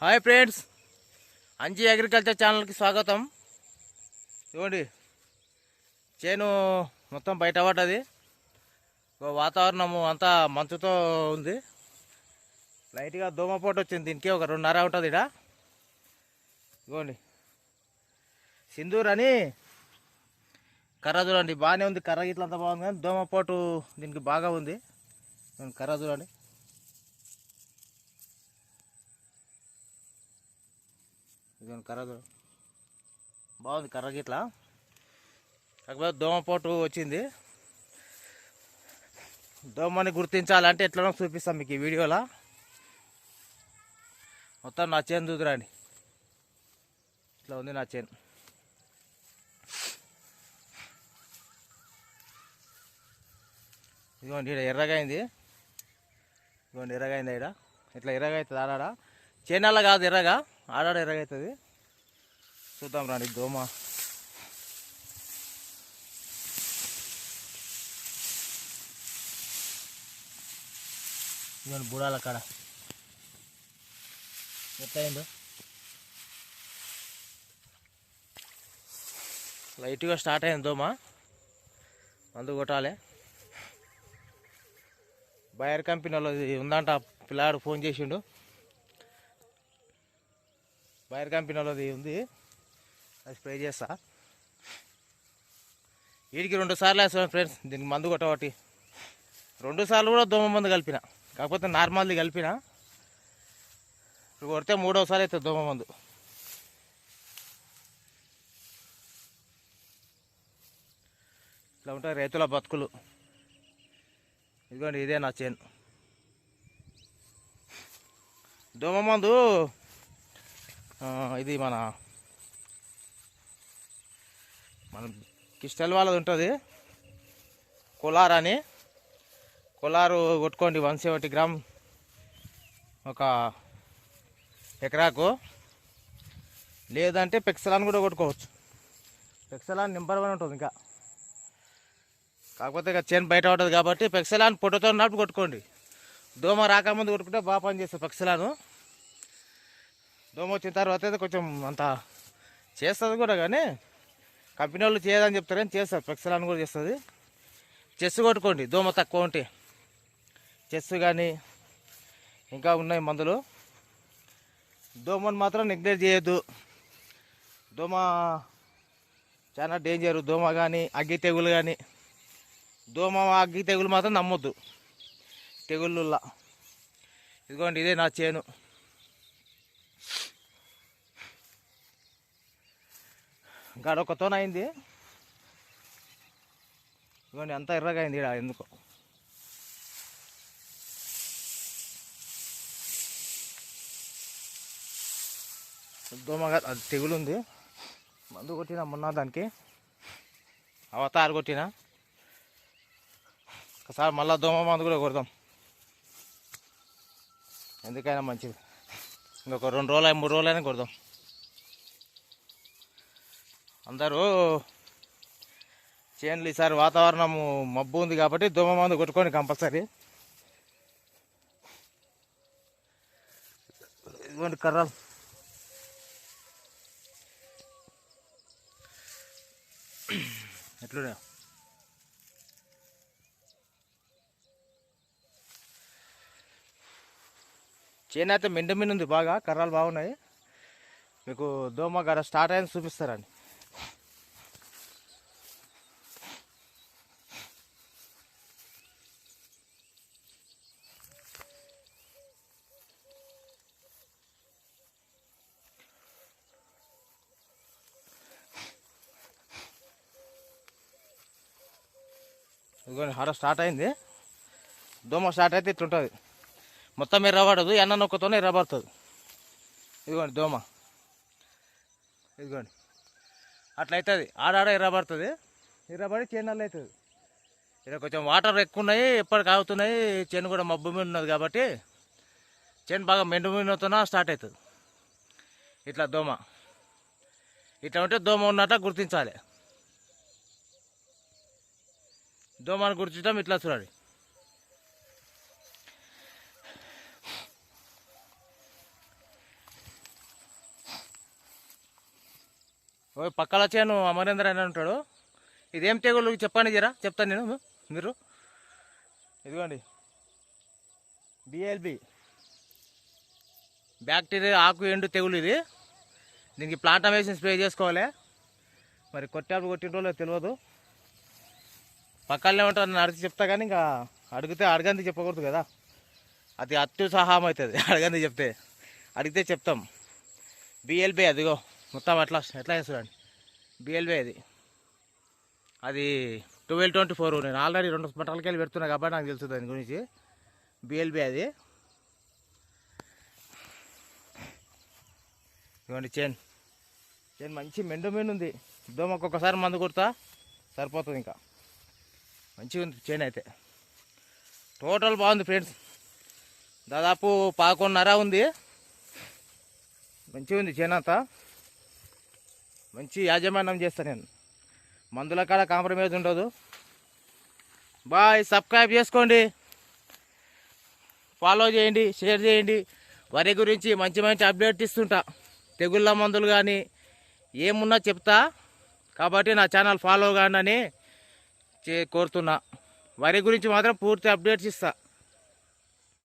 Hi friends Anji agriculture ఛానల్కి స్వాగతం. చూడండి చేను మొత్తం బయట పడ్డది. ఇగో వాతావరణము అంతా మంచుతో ఉంది. లైట్గా దోమపోటు వచ్చింది దీనికి ఒక రెండున్నర ఉంటుంది ఇడ ఇగోండి సింధూర్ అని కర్ర చూడండి బాగానే ఉంది కర్ర గిట్ల అంతా బాగుంది కానీ దోమపోటు దీనికి బాగా ఉంది. కర్ర చూడండి. ఇదిగోండి కర్ర బాగుంది కర్ర గిట్లా. కాకపోతే దోమపోటు వచ్చింది. దోమని గుర్తించాలంటే ఎట్లనో చూపిస్తాం మీకు ఈ వీడియోలో. మొత్తం నా చేను చూదురండి ఇట్లా ఉంది నా చేను. ఇదిగోండి ఇక్కడ ఎర్రగా అయింది ఇదిగోండి ఎర్రగైంది ఇక్కడ ఇట్లా ఎర్రగా అవుతుంది ఆడాడ చేనాల కాదు ఎర్రగా. ఆడాడ ఎరగవుతుంది చూద్దాం రాండి దోమ. ఇవన్నీ బుడాల కాడ. ఎట్లయిందో? లైట్గా స్టార్ట్ అయింది దోమ. మందు కొట్టాలి. బయర్ కంపెనీ వాళ్ళది ఉందంట పిల్లాడు ఫోన్ చేసిండు. వైర్ కంపెనీలోది ఉంది. అది స్ప్రే చేస్తా. వీడికి రెండు సార్లు వేస్తాను ఫ్రెండ్స్ దీనికి మందు కొట్టబట్టి. రెండు సార్లు కూడా దోమ మందు కలిపిన. కాకపోతే నార్మల్ది కలిపిన. ఇప్పుడు కొడితే మూడోసారి అవుతుంది దోమ మందు. ఇట్లా ఉంటాయి రైతుల బతుకులు. ఇదిగోండి ఇదే నా చేను. దోమ మందు ఇది మన మన కిస్టల్ వాళ్ళది ఉంటుంది. కొలార్ అని. కొలారు కొట్టుకోండి వన్ సెవెంటీ గ్రామ్ ఒక ఎకరాకు. లేదంటే పెక్సలాన్ కూడా కొట్టుకోవచ్చు. పెక్సలాన్ నెంబర్ వన్ ఉంటుంది ఇంకా. కాకపోతే ఇక చేను బయట ఉంటుంది కాబట్టి పెక్సలాన్ పొట్టతో నాటు కొట్టుకోండి. దోమ రాకముందు కొట్టుకుంటే బాగా పని చేస్తుంది పెక్సలాను. దోమ వచ్చిన తర్వాత అయితే కొంచెం అంత చేస్తుంది కూడా కానీ కంపెనీ వాళ్ళు చేయదని చెప్తారు కానీ చేస్తారు. అని కూడా చేస్తుంది. చెస్ కొట్టుకోండి. దోమ తక్కువ ఉంటే. చెస్ కానీ ఇంకా ఉన్నాయి మందులు. దోమను మాత్రం నెగ్లెక్ట్ చేయొద్దు. దోమ చాలా డేంజర్ దోమ కానీ అగ్గి తెగులు కానీ. దోమ అగ్గి తెగులు మాత్రం నమ్మొద్దు. తెగుళ్ళుల్లా. ఇదిగోండి ఇదే నా చేను. గడొకతో అయింది. ఇదిగోండి అంతా ఎర్రగా అయింది ఈడ ఎందుకో. దోమగా అది తెగులుంది. మందు కొట్టిన మొన్న దానికి. అవతారు కొట్టిన. ఒకసారి మళ్ళీ దోమ మందు కూడా కొడదాం. ఎందుకైనా మంచిది. ఇంకొక రెండు రోజులు మూడు రోజులైనా కొడదాం. అందరూ చేనులు ఈసారి వాతావరణం మబ్బు ఉంది కాబట్టి దుమ్మ మందు కొట్టుకొని కంపల్సరీ. ఇదిగోండి కర్రలు. ఎట్లున్నాయి? చేను అయితే మెండు ఉంది బాగా కర్రలు బాగున్నాయి. మీకు దోమ గడ స్టార్ట్ అయింది చూపిస్తారండి. ఇదిగోండి హార స్టార్ట్ అయింది. దోమ స్టార్ట్ అయితే ఇట్లుంటుంది. మొత్తం ఎర్రబడదు ఎన్న నొక్కతోనే ఎర్రబడుతుంది. ఇదిగోండి దోమ. ఇదిగోండి. అట్లా అవుతుంది ఆడాడ ఎర్రబడుతుంది. ఎర్రబడి చేనులు అవుతుంది. ఇక్కడ కొంచెం వాటర్ ఎక్కువ ఉన్నాయి ఎప్పటికి ఆగుతున్నాయి. చేను కూడా మబ్బు మీద ఉన్నది కాబట్టి చేను బాగా మెండు మీదతో స్టార్ట్ అవుతుంది. ఇట్లా దోమ. ఇట్లా ఉంటే దోమ ఉన్నట్ట గుర్తించాలి. దోమను గుర్తించడం ఇట్లా చూడండి. పక్కల చేను అమరేంద్ర అని ఉంటాడు. ఇదేం తెగులు చెప్పండి జరా చెప్తాను నేను మీరు. ఇదిగోండి. బిఎల్బి బ్యాక్టీరియా ఆకు ఎండు తెగులు ఇది. దీనికి ప్లాంటమేషన్ స్ప్రే చేసుకోవాలి. మరి కొట్టాడు కొట్టిన తెలియదు. పక్కనే ఉంటారు నేను అడిగి చెప్తా కానీ ఇంకా అడిగితే అడగంది చెప్పకూడదు కదా. అది అత్యుత్సాహం అవుతుంది అడగంది చెప్తే. అడిగితే చెప్తాం. బిఎల్బి అదిగో. మొత్తం అట్లా ఎట్లా చూడండి బిఎల్వే అది. అది ట్వెల్వ్ ట్వంటీ ఫోర్ నేను ఆల్రెడీ రెండు బట్టలకి వెళ్ళి పెడుతున్నా కాబట్టి నాకు తెలుసు దాని గురించి. బిఎల్బి అది. ఇవ్వండి చైన్ చైన్ మంచి మెండు మెండు ఉంది. దోమకు ఒక్కసారి మందు కొడతా సరిపోతుంది ఇంకా. మంచిగా ఉంది చైన్ అయితే. టోటల్ బాగుంది ఫ్రెండ్స్ దాదాపు పదకొండున్నర ఉంది. మంచిగా ఉంది చైన్ అంతా. మంచి యాజమాన్యం చేస్తాను నేను. మందుల కాడ కాంప్రమైజ్ ఉండదు. బాయ్ సబ్స్క్రైబ్ చేసుకోండి. ఫాలో చేయండి షేర్ చేయండి. వరి గురించి మంచి మంచి అప్డేట్ ఇస్తుంటా. తెగుళ్ళ మందులు కానీ ఏమున్నా చెప్తా. కాబట్టి నా ఛానల్ ఫాలో కానీ అని చే కోరుతున్నా. వరి గురించి మాత్రం పూర్తి అప్డేట్స్ ఇస్తా.